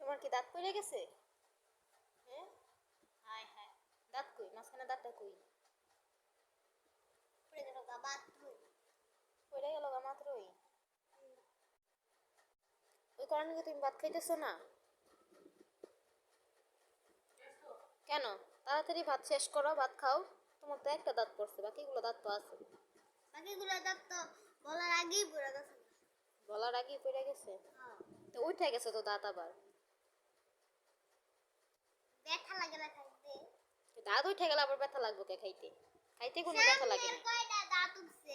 তোমার কি দাঁত পড়ে গেছে? হ্যাঁ? দাঁত কই? মাঝখানে দাঁতটা কই? গেল ওই কারণে কি তুমি ভাত খাইতেছো না? কেন? তাড়াতাড়ি ভাত শেষ করো, ভাত খাও। তোমার তো একটা দাঁত পড়ছে, বাকিগুলো দাঁত তো আছে। বাকিগুলো দাঁত তো বলার আগেই পড়ে গেছে। বলার আগেই পড়ে গেছে? হ্যাঁ। তো উঠে গেছে তো দাঁত আবার? ব্যথা লাগে না খাইতে দাঁত উঠে গেলে আবার ব্যথা লাগবে কে খাইতে? খাইতে কোনো ব্যথা লাগে না। কয়টা দাঁত উঠছে?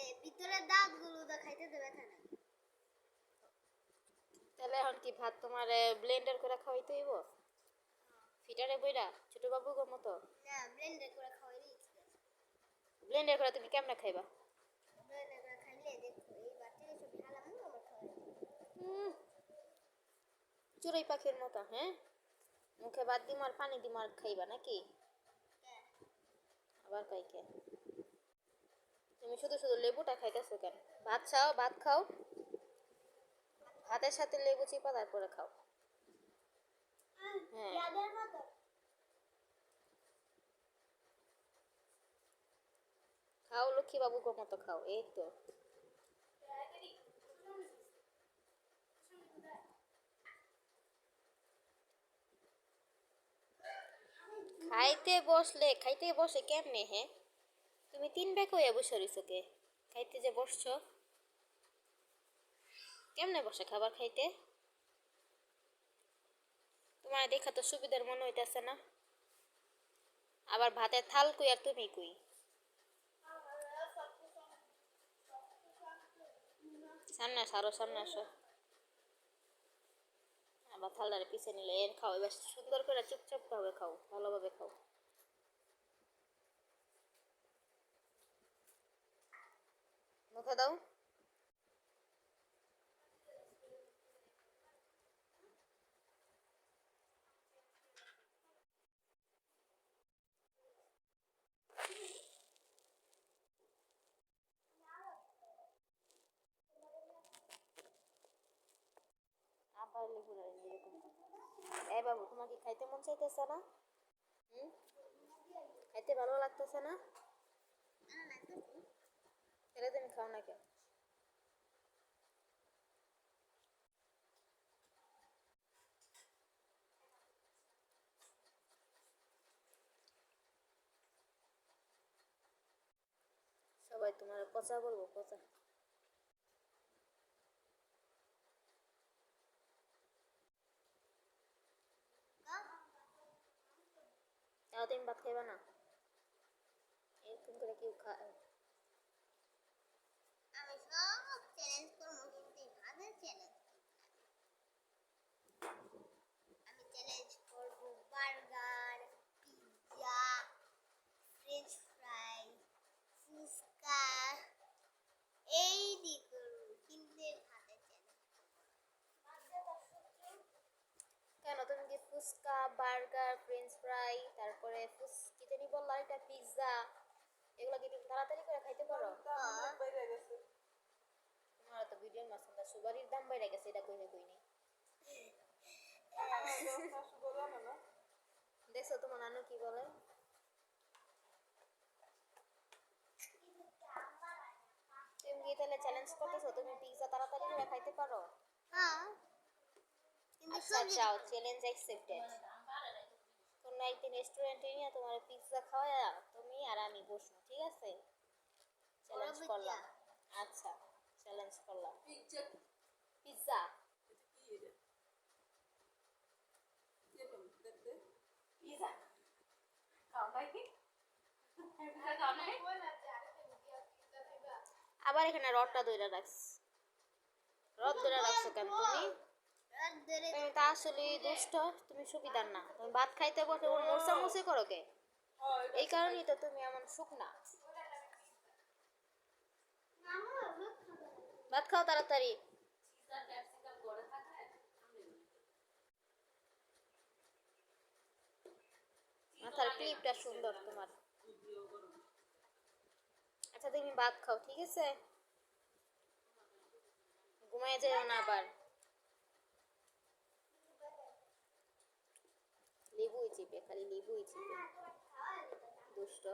দাঁতগুলো তো খাইতে তো ব্যথা নাই। তাহলে এখন কি ভাত তোমার ব্লেন্ডার করে খাওয়াইতে হইব? ফিটারে বইরা ছোট বাবুর মতো? না ব্লেন্ডার করে খাওয়াই দিয়েছি ব্লেন্ডার করে তুমি কেমনে খাইবা ব্লেন্ডার করে খাইলে দেখো এই বাচ্চাকে সব ঢালাম না আমার খাওয়াই চড়ুই পাখির মতো হ্যাঁ? মুখে ভাত দিম আর পানি দিম আর খাইবা নাকি? আবার কই কে? তুমি শুধু শুধু লেবুটা খাইতেছো কেন? ভাত খাও ভাত খাও। ভাতের সাথে লেবু চিপা তারপরে খাও। হ্যাঁ। খাও লক্ষ্মী বাবুর মতো খাও এই তো। খাইতে বসলে, খাইতে বসে কেমনে হ্যাঁ তুমি তিন ব্যাগ হয়ে বসে রইছো কে? খাইতে যে বসছো। কেমনে বসে খাবার খাইতে? তোমার দেখা তো সুবিধার মনে হইতেছে না। আবার ভাতের থাল কুই আর তুমি কুই? সামনে আসো আরও সামনে আসো। আবার থালদারে পিছে নিলে এর খাও, এবার সুন্দর করে চুপচাপ ভাবে খাও, ভালোভাবে খাও। মুখে দাও। লেবু এরকম বাবু খাইতে মন চাইতেছে না? হুম? খাইতে ভালো লাগতেছে না? তাহলে তুমি খাও না সবাই তোমার পচা বলব পচা তাও তুমি ভাত খাইবা না এরকম করে কেউ খায় আমি সব চ্যালেঞ্জ করব কিন্তু এই ভাতের চ্যালেঞ্জ আমি চ্যালেঞ্জ করব burger pizza french fry fuchka এই দি করব কিন্তু এই ভাতের চ্যালেঞ্জ কেন তুমি কি ফুচকা বার্গার ফ্রেঞ্চ ফ্রাই তারপরে কি জানি বললা এটা পিৎজা এগুলো কি তুমি তাড়াতাড়ি করে খাইতে পারো? তোমার তো ভিডিওর মাঝখানটা দাম বাইরে গেছে এটা কইনে কইনি। দেখছ তোমার নানু কি বলে? তুমি কি তাহলে চ্যালেঞ্জ করতেছো? তুমি পিৎজা তাড়াতাড়ি করে খাইতে পারো? হ্যাঁ। আচ্ছা যাও চ্যালেঞ্জ অ্যাকসেপ্টেড কোন একদিন রেস্টুরেন্টে নিয়ে তোমার পিৎজা খাওয়া তুমি আর আমি বসবো ঠিক আছে? চ্যালেঞ্জ করলাম। আচ্ছা চ্যালেঞ্জ করলাম। পিৎজা পিৎজা আবার এখানে রডটা দইরা রাখছ। রড দইরা রাখছো কেন তুমি? তুমি তা আসলে দুষ্ট, তুমি সুবিধার না। তুমি ভাত খাইতে বসে ওর মোরসামুসি করো কে? এই কারণেই তো তুমি এমন সুখ না ভাত খাও তাড়াতাড়ি। মাথার ক্লিপটা সুন্দর তোমার। আচ্ছা তুমি ভাত খাও, ঠিক আছে? হয়ে যায় না আবার। লেবুই চেপে খালি লেবুই চেপে। দুষ্ট।